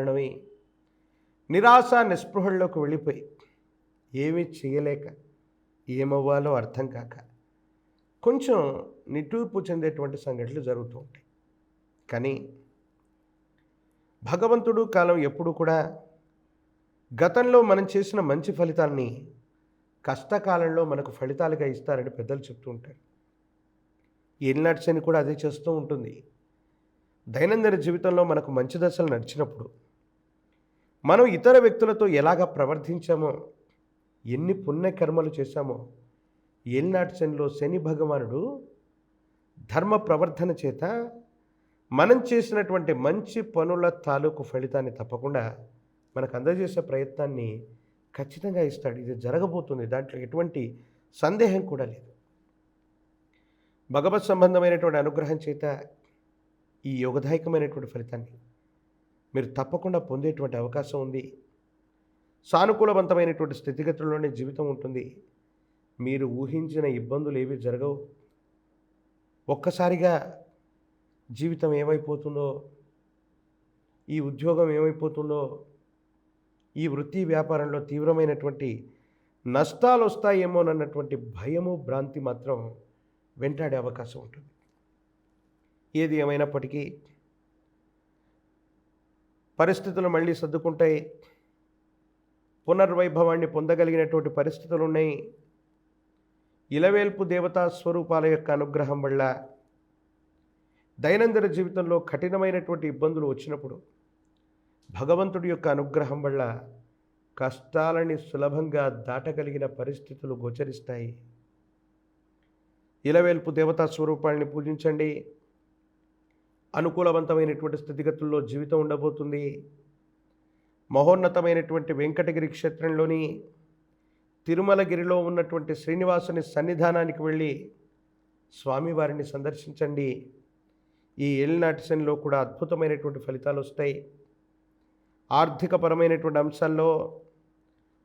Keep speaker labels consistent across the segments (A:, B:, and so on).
A: కారణమే నిరాశ నిస్పృహల్లోకి వెళ్ళిపోయి ఏమీ చేయలేక ఏమవ్వాలో అర్థం కాక కొంచెం నిట్టూర్పు చెందేటువంటి సంఘటనలు జరుగుతూ ఉంటాయి. కానీ భగవంతుడు కాలం ఎప్పుడు కూడా గతంలో మనం చేసిన మంచి ఫలితాల్ని కష్టకాలంలో మనకు ఫలితాలుగా ఇస్తారని పెద్దలు చెప్తూ ఉంటారు. ఏలినాటి శని కూడా అదే చేస్తూ ఉంటుంది. దైనందిన జీవితంలో మనకు మంచి దశలు నడిచినప్పుడు మనం ఇతర వ్యక్తులతో ఎలాగ ప్రవర్తించామో ఎన్ని పుణ్యకర్మలు చేశామో ఏలినాటి శనిలో శని భగవానుడు ధర్మ ప్రవర్ధన చేత మనం చేసినటువంటి మంచి పనుల తాలూకు ఫలితాన్ని తప్పకుండా మనకు అందజేసే ప్రయత్నాన్ని ఖచ్చితంగా ఇస్తాడు. ఇది జరగబోతుంది. దాంట్లో ఎటువంటి సందేహం కూడా లేదు. భగవత్ సంబంధమైనటువంటి అనుగ్రహం చేత ఈ యోగదాయకమైనటువంటి ఫలితాన్ని మీరు తప్పకుండా పొందేటువంటి అవకాశం ఉంది. సానుకూలవంతమైనటువంటి స్థితిగతుల్లోనే జీవితం ఉంటుంది. మీరు ఊహించిన ఇబ్బందులు ఏవి జరగవు. ఒక్కసారిగా జీవితం ఏమైపోతుందో ఈ ఉద్యోగం ఏమైపోతుందో ఈ వృత్తి వ్యాపారంలో తీవ్రమైనటువంటి నష్టాలు వస్తాయేమోనన్నటువంటి భయము భ్రాంతి మాత్రం వెంటాడే అవకాశం ఉంటుంది. ఏది ఏమైనప్పటికీ పరిస్థితులు మళ్ళీ సర్దుకుంటాయి. పునర్వైభవాన్ని పొందగలిగినటువంటి పరిస్థితులు ఉన్నాయి. ఇలవేల్పు దేవతా స్వరూపాల యొక్క అనుగ్రహం వల్ల దైనందిన జీవితంలో కఠినమైనటువంటి ఇబ్బందులు వచ్చినప్పుడు భగవంతుడి యొక్క అనుగ్రహం వల్ల కష్టాలని సులభంగా దాటగలిగిన పరిస్థితులు గోచరిస్తాయి. ఇలవేల్పు దేవతా స్వరూపాలని పూజించండి. అనుకూలవంతమైనటువంటి స్థితిగతుల్లో జీవితం ఉండబోతుంది. మహోన్నతమైనటువంటి వెంకటగిరి క్షేత్రంలోని తిరుమలగిరిలో ఉన్నటువంటి శ్రీనివాసుని సన్నిధానానికి వెళ్ళి స్వామివారిని సందర్శించండి. ఈ ఎల్నాటిసన్లో శనిలో కూడా అద్భుతమైనటువంటి ఫలితాలు వస్తాయి. ఆర్థికపరమైనటువంటి అంశాల్లో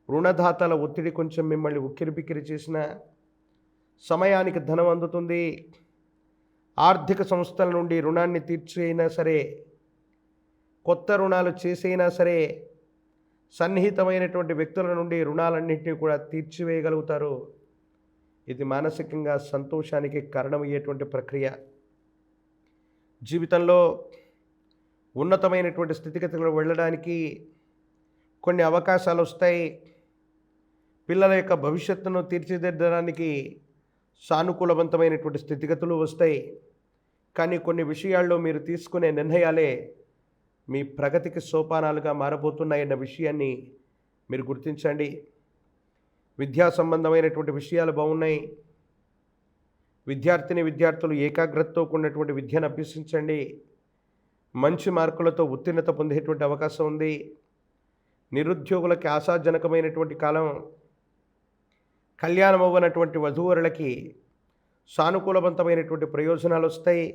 A: రుణదాతల ఒత్తిడి కొంచెం మిమ్మల్ని ఉక్కిరిబిక్కిరి చేసిన సమయానికి ధనం అందుతుంది. ఆర్థిక సంస్థల నుండి రుణాన్ని తీర్చైనా సరే కొత్త రుణాలు చేసైనా సరే సన్నిహితమైనటువంటి వ్యక్తుల నుండి రుణాలన్నింటినీ కూడా తీర్చివేయగలుగుతారు. ఇది మానసికంగా సంతోషానికి కారణమయ్యేటువంటి ప్రక్రియ. జీవితంలో ఉన్నతమైనటువంటి స్థితిగతులు వెళ్ళడానికి కొన్ని అవకాశాలు వస్తాయి పిల్లల యొక్క భవిష్యత్తును తీర్చిదిద్దడానికి సానుకూలవంతమైనటువంటి స్థితిగతులు వస్తాయి. కానీ కొన్ని విషయాల్లో మీరు తీసుకునే నిర్ణయాలే మీ ప్రగతికి సోపానాలుగా మారబోతున్నాయన్న విషయాన్ని మీరు గుర్తించండి. విద్యా సంబంధమైనటువంటి విషయాలు బాగున్నాయి. విద్యార్థిని విద్యార్థులు ఏకాగ్రతతో కూడినటువంటి విద్యను అభ్యసించండి. మంచి మార్కులతో ఉత్తీర్ణత పొందేటువంటి అవకాశం ఉంది. నిరుద్యోగులకి ఆశాజనకమైనటువంటి కాలం కళ్యాణం అవ్వనటువంటి వధూవరులకి సానుకూలవంతమైనటువంటి ప్రయోజనాలు వస్తాయి.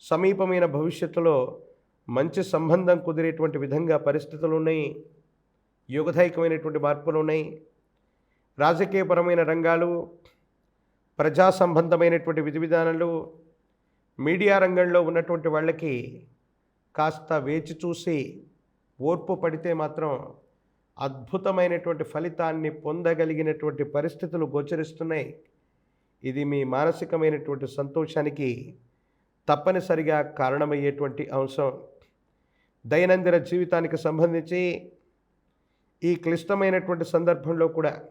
A: సమీపమైన భవిష్యత్తులో మంచి సంబంధం కుదిరేటువంటి విధంగా పరిస్థితులు ఉన్నాయి. యోగదాయకమైనటువంటి మార్పులు ఉన్నాయి. రాజకీయపరమైన రంగాలు ప్రజా సంబంధమైనటువంటి విధి విధానాలు మీడియా రంగంలో ఉన్నటువంటి వాళ్ళకి కాస్త వేచి చూసి ఓర్పు పడితే మాత్రం అద్భుతమైనటువంటి ఫలితాన్ని పొందగలిగినటువంటి పరిస్థితులు గోచరిస్తున్నాయి. ఇది మీ మానసికమైనటువంటి సంతోషానికి తప్పనిసరిగా కారణమయ్యేటువంటి అంశం. దైనందిన జీవితానికి సంబంధించి ఈ క్లిష్టమైనటువంటి సందర్భంలో కూడా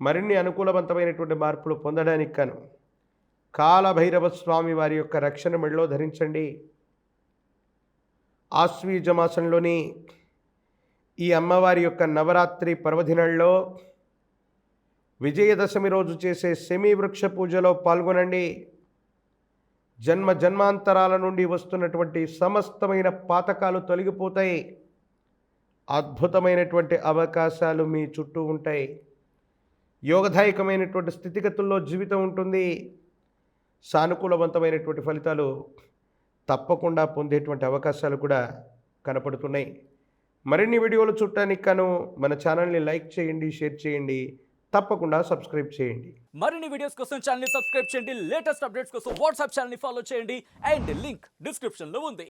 A: మరిన్ని అనుకూలవంతమైనటువంటి మార్పులు పొందడానికి కాను కాలభైరవ స్వామి వారి యొక్క రక్షణ మెడలో ధరించండి. ఆశ్వీజమాసంలోని ఈ అమ్మవారి యొక్క నవరాత్రి పర్వదినాల్లో విజయదశమి రోజు చేసే సెమీ వృక్ష పూజలో పాల్గొనండి. జన్మ జన్మాంతరాల నుండి వస్తున్నటువంటి సమస్తమైన పాతకాలు తొలగిపోతాయి. అద్భుతమైనటువంటి అవకాశాలు మీ చుట్టూ ఉంటాయి. యోగదాయకమైనటువంటి స్థితిగతుల్లో జీవితం ఉంటుంది. సానుకూలవంతమైనటువంటి ఫలితాలు తప్పకుండా పొందేటువంటి అవకాశాలు కూడా కనపడుతున్నాయి. మరిన్ని వీడియోలు చూడటానికి కాను మన ఛానల్ని లైక్ చేయండి షేర్ చేయండి తప్పకుండా సబ్స్క్రైబ్ చేయండి.
B: మరిన్ని వీడియోస్ కోసం ఛానల్ సబ్స్క్రైబ్ చేయండి. లేటెస్ట్ అప్డేట్స్ కోసం వాట్సాప్ ఛానల్ని ఫాలో చేయండి. అండ్ లింక్ డిస్క్రిప్షన్లో ఉంది.